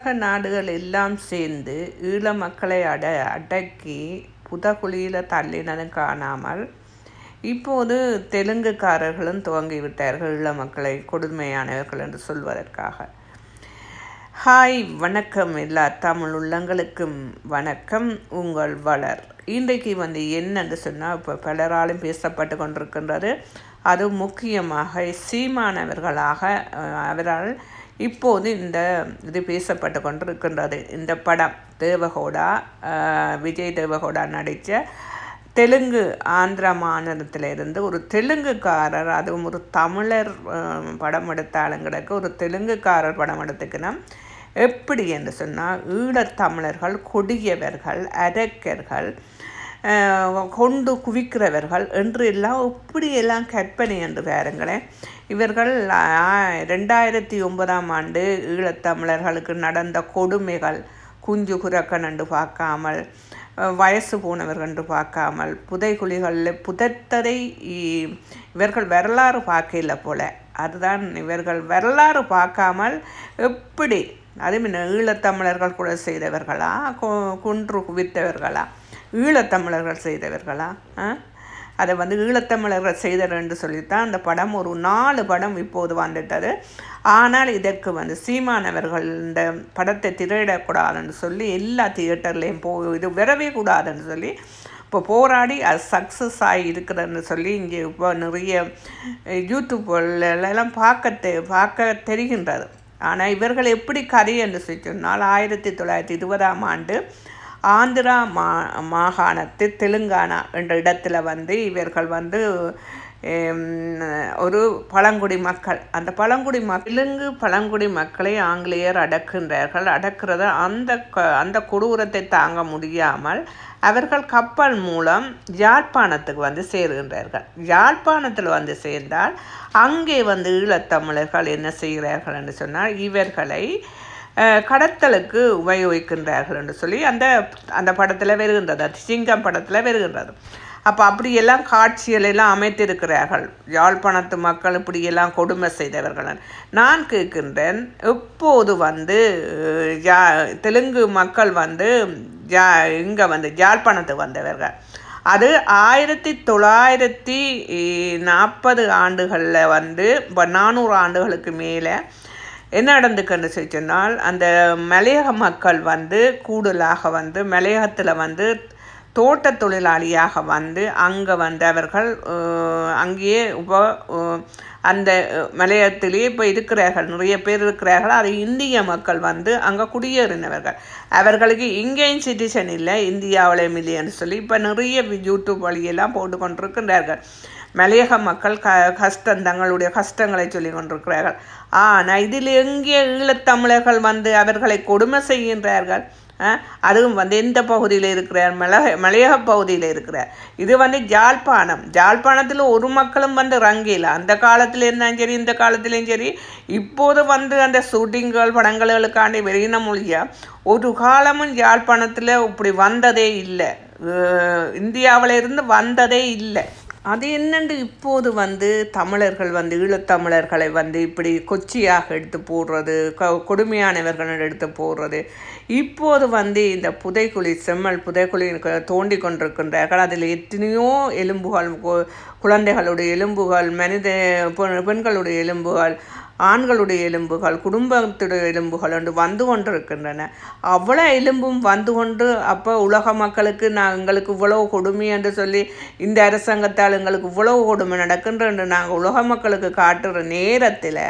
உலக நாடுகள் எல்லாம் சேர்ந்து ஈழ மக்களை அட அடக்கி புதகுழியில் தள்ளினதும் காணாமல் இப்போது தெலுங்குக்காரர்களும் துவங்கிவிட்டார்கள் ஈழ மக்களை கொடுமையானவர்கள் என்று சொல்வதற்காக. ஹாய் வணக்கம் எல்லா தமிழ் உள்ளங்களுக்கும் வணக்கம் உங்கள் வளர். இன்றைக்கு வந்து என்னன்னு சொன்னால் இப்போ பலராலும் பேசப்பட்டு கொண்டிருக்கின்றது. அது முக்கியமாக சீமானவர்களாக அவரால் இப்போது இந்த இது பேசப்பட்டு கொண்டிருக்கின்றது. இந்த படம் தேவகோடா விஜய் தேவகோடா நடித்த தெலுங்கு ஆந்திர மாநிலத்திலிருந்து ஒரு தெலுங்குக்காரர் அதுவும் ஒரு தமிழர் படம் எடுத்தாலும் கிடக்கு ஒரு தெலுங்குக்காரர் படம் எடுத்துக்கணும். எப்படி என்று சொன்னால் ஈழத்தமிழர்கள் கொடியவர்கள் அரக்கர்கள் கொண்டு குவிக்கிறவர்கள் என்று எல்லாம் இப்படியெல்லாம் கற்பனை என்று பாருங்களேன். இவர்கள் ரெண்டாயிரத்தி ஒன்பதாம் ஆண்டு ஈழத்தமிழர்களுக்கு நடந்த கொடுமைகள் குஞ்சு குரக்கன் என்று பார்க்காமல் வயசு போனவர்கள் என்று பார்க்காமல் புதைகுழிகளில் புதைத்ததை இவர்கள் வரலாறு பார்க்கல போல. அதுதான் இவர்கள் வரலாறு பார்க்காமல் எப்படி அதுவும் ஈழத்தமிழர்கள் கூட செய்தவர்களா கொ- குன்று குவித்தவர்களா? ஈழத்தமிழர்கள் செய்தவர்களா? அதை வந்து ஈழத்தமிழர்கள் செய்தர் என்று சொல்லித்தான் அந்த படம். ஒரு நாலு படம் இப்போது வந்துட்டது. ஆனால் இதற்கு வந்து சீமானவர்கள் இந்த படத்தை திரையிடக்கூடாதுன்னு சொல்லி எல்லா தியேட்டர்லேயும் போ இது வரவே கூடாதுன்னு சொல்லி இப்போ போராடி அது சக்ஸஸ் ஆகி இருக்கிறதுன்னு சொல்லி இங்கே இப்போ நிறைய யூடியூப்லாம் பார்க்க தெ பார்க்க தெரிகின்றது. ஆனால் இவர்கள் எப்படி கதை என்று சொல்லி சொன்னால் ஆயிரத்தி தொள்ளாயிரத்தி இருபதாம் ஆண்டு ஆந்திரா மா மாகாணத்து தெலுங்கானா என்ற இடத்துல வந்து இவர்கள் வந்து ஒரு பழங்குடி மக்கள். அந்த பழங்குடி மக் தெலுங்கு பழங்குடி மக்களை ஆங்கிலேயர் அடக்குகின்றார்கள். அடக்கிறத அந்த க- அந்த கொடூரத்தை தாங்க முடியாமல் அவர்கள் கப்பல் மூலம் யாழ்ப்பாணத்துக்கு வந்து சேருகின்றார்கள். யாழ்ப்பாணத்தில் வந்து சேர்ந்தால் அங்கே வந்து ஈழத்தமிழர்கள் என்ன செய்கிறார்கள் என்று சொன்னால் இவர்களை கடத்தலுக்கு உபயோகிக்கின்றார்கள் என்று சொல்லி அந்த அந்த படத்தில் வருகின்றது. அது சிங்கம் படத்தில் வருகின்றது. அப்போ அப்படியெல்லாம் காட்சிகள் எல்லாம் அமைத்திருக்கிறார்கள். யாழ்ப்பாணத்து மக்கள் இப்படியெல்லாம் கொடுமை செய்தவர்கள். நான் கேட்கின்றேன் எப்போது வந்து ஜா தெலுங்கு மக்கள் வந்து ஜா இங்கே வந்து யாழ்ப்பாணத்துக்கு வந்தவர்கள்? அது ஆயிரத்தி தொள்ளாயிரத்தி நாற்பது ஆண்டுகளில் வந்து இப்போ நானூறு ஆண்டுகளுக்கு மேலே என்ன நடந்துக்குன்னு சொல்லி சொன்னால் அந்த மலையக மக்கள் வந்து கூடுதலாக வந்து மலையகத்தில் வந்து தோட்ட தொழிலாளியாக வந்து அங்கே வந்து அவர்கள் அங்கேயே இப்போ அந்த மலையத்திலேயே இப்போ இருக்கிறார்கள். நிறைய பேர் இருக்கிறார்கள். அது இந்திய மக்கள் வந்து அங்கே குடியேறினவர்கள். அவர்களுக்கு இங்கேயும் சிட்டிசன் இல்லை இந்தியாவிலையும் இல்லைன்னு சொல்லி இப்போ நிறைய யூடியூப் வழியெல்லாம் போட்டு கொண்டிருக்கின்றார்கள். மலையக மக்கள் க கஷ்டம் தங்களுடைய கஷ்டங்களை சொல்லி கொண்டிருக்கிறார்கள். ஆனால் இதில் எங்கே ஈழத்தமிழர்கள் வந்து அவர்களை கொடுமை செய்கின்றார்கள்? ஆ, அதுவும் வந்து எந்த பகுதியில் இருக்கிறார்? மலைய மலையக பகுதியில் இருக்கிறார். இது வந்து ஜாழ்ப்பாணம். ஜாழ்ப்பாணத்தில் ஒரு மக்களும் வந்து ரங்கில. அந்த காலத்தில் இருந்தாலும் சரி இந்த காலத்துலேயும் சரி இப்போது வந்து அந்த ஷூட்டிங்கள் படங்களுக்காண்டி வெளியின மொழியாக ஒரு காலமும் யாழ்ப்பாணத்தில் இப்படி வந்ததே இல்லை. இந்தியாவிலிருந்து வந்ததே இல்லை. அது என்னண்டு இப்போது வந்து தமிழர்கள் வந்து ஈழத்தமிழர்களை வந்து இப்படி கொச்சியாக எடுத்து போடுறது கொடுமையானவர்கள் எடுத்து போடுறது. இப்போது வந்து இந்த புதைக்குழி செம்மல் புதைக்குழி தோண்டி கொண்டிருக்கின்றார்கள். அதில் எத்தனையோ எலும்புகள் குழந்தைகளுடைய எலும்புகள் மனித பெண்- பெண்களுடைய எலும்புகள் ஆண்களுடைய எலும்புகள் குடும்பத்துடைய எலும்புகள் என்று வந்து கொண்டிருக்கின்றன. அவ்வளோ எலும்பும் வந்து கொண்டு அப்போ உலக மக்களுக்கு நான் எங்களுக்கு இவ்வளவு கொடுமை என்று சொல்லி இந்த அரசாங்கத்தால் எங்களுக்கு இவ்வளவு கொடுமை நடக்கின்ற என்று நாங்கள் உலக மக்களுக்கு காட்டுற நேரத்தில்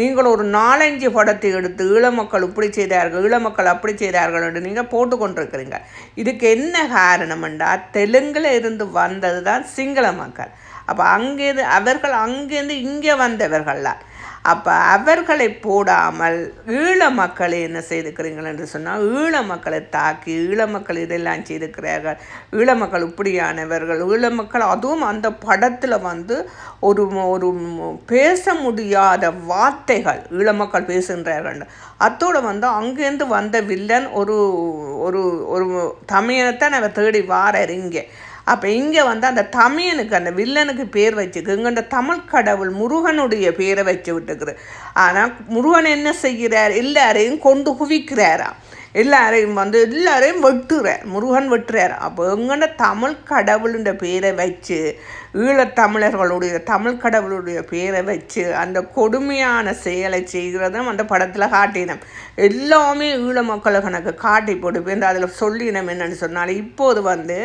நீங்கள் ஒரு நாலஞ்சு படத்தை எடுத்து ஈழ மக்கள் இப்படி செய்தார்கள் ஈழ மக்கள் அப்படி செய்தார்கள் என்று நீங்கள் போட்டு கொண்டிருக்கிறீங்க. இதுக்கு என்ன காரணமெண்டால் தெலுங்கில் இருந்து வந்தது தான் சிங்கள மக்கள். அப்போ அங்கேருந்து அவர்கள் அங்கேருந்து இங்கே வந்தவர்கள்லாம் அப்போ அவர்களை போடாமல் ஈழ மக்களை என்ன செய்திருக்கிறீங்கள் என்று சொன்னால் ஈழ மக்களை தாக்கி ஈழ மக்கள் இதெல்லாம் செய்திருக்கிறார்கள் ஈழ மக்கள் இப்படியானவர்கள் ஈழ மக்கள் அதுவும் அந்த படத்தில் வந்து ஒரு ஒரு பேச முடியாத வார்த்தைகள் ஈழ மக்கள் பேசுகின்றார்கள் அத்தோடு வந்து அங்கேருந்து வந்த வில்லன் ஒரு ஒரு ஒரு தமிழனைத்தான் நாங்கள் தேடி வாரார் இங்கே அப்போ இங்கே வந்து அந்த தமிழனுக்கு அந்த வில்லனுக்கு பேர் வச்சுக்கு இங்கே அந்த தமிழ் கடவுள் முருகனுடைய பேரை வச்சு விட்டுக்குது. ஆனால் முருகன் என்ன செய்கிறார்? எல்லாரையும் கொண்டு குவிக்கிறாராம் எல்லாரையும் வந்து எல்லாரையும் வெட்டுறார். முருகன் வெட்டுறார். அப்போ எங்கன தமிழ் கடவுளுன்ற பேரை வச்சு ஈழத்தமிழர்களுடைய தமிழ் கடவுளுடைய பேரை வச்சு அந்த கொடுமையான செயலை செய்கிறதும் அந்த படத்தில் காட்டினோம். எல்லாமே ஈழ மக்களை கணக்கு காட்டி போட்டு போய் அதில் சொல்லினோம் என்னென்னு சொன்னால் இப்போது வந்து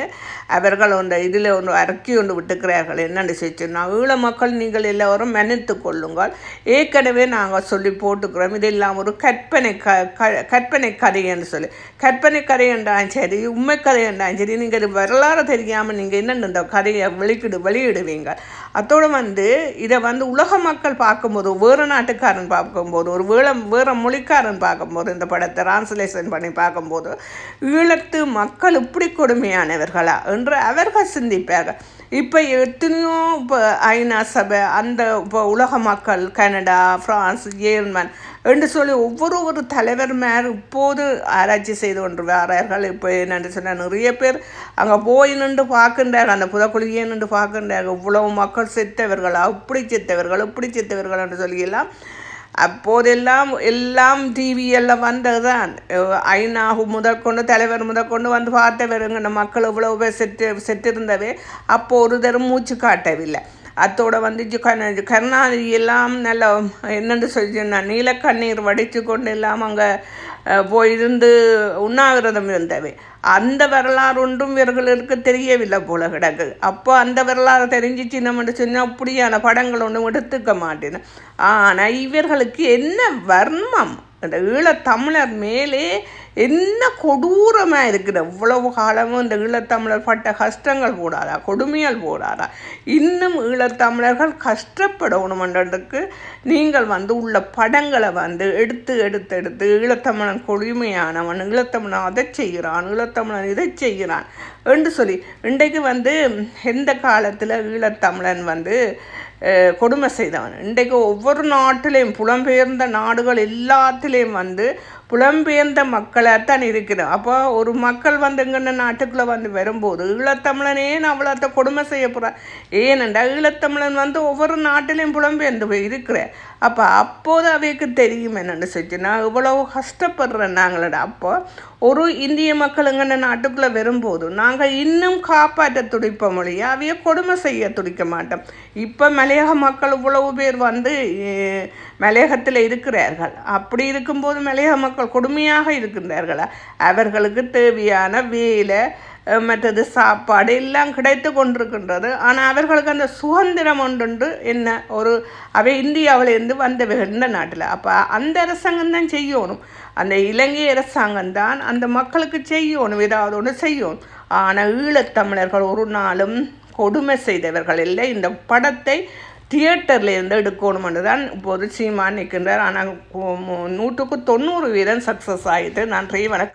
அவர்கள் அந்த இதில் ஒன்று அறிக்கை ஒன்று விட்டுக்கிறார்கள். என்னென்னு சொன்னால் ஈழ மக்கள் நீங்கள் எல்லோரும் மன்னித்து கொள்ளுங்கள். ஏற்கனவே நாங்கள் சொல்லி போட்டுக்கிறோம். இதெல்லாம் ஒரு கற்பனை க கற்பனை கதைன்னு சொல்லி. கற்பனை கதை என்றாலும் சரி உண்மை கதை என்றாலும் சரி நீங்கள் இது வரலாறு தெரியாமல் நீங்கள் என்னென்ன இந்த கதையை வெளிக்கிடு வெளியிடுவீங்க. அதோடு வந்து இதை வந்து உலக மக்கள் பார்க்கும்போது வேறு நாட்டுக்காரன் பார்க்கும்போது ஒரு வேள வேறு மொழிக்காரன் பார்க்கும்போது இந்த படத்தை டிரான்ஸ்லேஷன் பண்ணி பார்க்கும்போது ஈழத்து மக்கள் இப்படி கொடுமையானவர்களா? என்று அவர்கள் சிந்திப்பார்கள். இப்போ எத்தனையோ இப்போ ஐநா சபை அந்த இப்போ உலக மக்கள் கனடா ஃப்ரான்ஸ் ஜேர்மன் என்று சொல்லி ஒவ்வொரு ஒரு தலைவர் மேல் இப்போது ஆராய்ச்சி செய்து கொண்டு வரார்கள் இப்போ என்னென்று சொன்னால் நிறைய பேர் அங்கே போய் நின்று பார்க்கின்றார் அந்த புதக்குழியே நின்று பார்க்கின்றார் இவ்வளவு மக்கள் செத்தவர்கள் அப்படி செத்தவர்கள் இப்படி செத்தவர்கள் என்று சொல்லியெல்லாம் அப்போதெல்லாம் எல்லாம் டிவியெல்லாம் வந்தது தான் ஐநாகு முதற்கொண்டு தலைவர் முதற்கொண்டு வந்து பார்த்தவருங்க மக்கள் இவ்வளவு செட்டு செத்து செத்திருந்தவே அப்போ ஒரு தரம் மூச்சு காட்டவில்லை. அத்தோட வந்து கருணாநிதி எல்லாம் நல்ல என்னென்று சொல்லி நீலக்கண்ணீர் வடித்து கொண்டு எல்லாம் அங்கே போயிருந்து உண்ணாவிரதம் இருந்தவை. அந்த வரலாறு ஒன்றும் இவர்களுக்கு தெரியவில்லை போல கிடக்கு. அப்போ அந்த வரலாறு தெரிஞ்சிச்சு நம்ம சொன்னால் அப்படியான படங்கள் ஒன்றும் எடுத்துக்க மாட்டேன் ஆனால் இவர்களுக்கு என்ன வர்மம்? அந்த ஈழத்தமிழர் மேலே என்ன கொடூரமாக இருக்குது? எவ்வளவு காலமும் இந்த ஈழத்தமிழர் பட்ட கஷ்டங்கள் போடாதா? கொடுமைகள் போடாதா? இன்னும் ஈழத்தமிழர்கள் கஷ்டப்படணுமன்றதுக்கு நீங்கள் வந்து உள்ள படங்களை வந்து எடுத்து எடுத்து எடுத்து ஈழத்தமிழன் கொடுமையானவன் ஈழத்தமிழன் அதை செய்கிறான் ஈழத்தமிழன் இதை செய்கிறான் என்று சொல்லி இன்றைக்கு வந்து எந்த காலத்தில் ஈழத்தமிழன் வந்து கொடுமை செய்தவன் இன்றைக்கு ஒவ்வொரு நாட்டிலையும் புலம்பெயர்ந்த நாடுகள் எல்லாத்திலையும் வந்து புலம்பெயர்ந்த மக்களாகத்தான் இருக்குது அப்போ ஒரு மக்கள் வந்து எங்கன்னு நாட்டுக்குள்ளே வந்து வரும்போது ஈழத்தமிழனே அவ்வளோத்த கொடுமை செய்ய போகிறான் ஏனென்றால் ஈழத்தமிழன் வந்து ஒவ்வொரு நாட்டிலையும் புலம்பெயர்ந்து போய் இருக்கிறேன் அப்போ அப்போது அவைக்கு தெரியும் என்னென்னு நான் இவ்வளோ கஷ்டப்படுறேன் நாங்களோட அப்போ ஒரு இந்திய மக்கள் எங்கன்னு நாட்டுக்குள்ளே வரும்போது நாங்கள் இன்னும் காப்பாற்ற துடிப்ப மொழியை அவைய கொடுமை செய்ய துடிக்க மாட்டோம் இப்போ மலையக மக்கள் இவ்வளவு பேர் வந்து மலையகத்தில் இருக்கிறார்கள். அப்படி இருக்கும்போது மலையக மக்கள் கொடுமையாக இருக்கின்றார்களா? அவர்களுக்கு தேவையான வேலை மற்றது சாப்பாடு எல்லாம் கிடைத்து கொண்டிருக்கின்றது. ஆனால் அவர்களுக்கு அந்த சுதந்திரம் ஒன்று என்ன? ஒரு அவை இந்தியாவிலேருந்து வந்தவர்கள் இந்த நாட்டில். அப்போ அந்த அரசாங்கம் தான் செய்யணும். அந்த இலங்கை அரசாங்கம் தான் அந்த மக்களுக்கு செய்யணும். ஏதாவது ஒன்று செய்யணும். ஆனால் ஈழத்தமிழர்கள் ஒரு நாளும் கொடுமை செய்தவர்கள் இல்லை. இந்த படத்தை தியேட்டரில் இருந்து எடுக்கணுமென்று தான் இப்போது சீமான் நிற்கின்றார். ஆனால் நூற்றுக்கு தொண்ணூறு வீதம் சக்ஸஸ் ஆகிட்டு நன்றி வணக்கம்.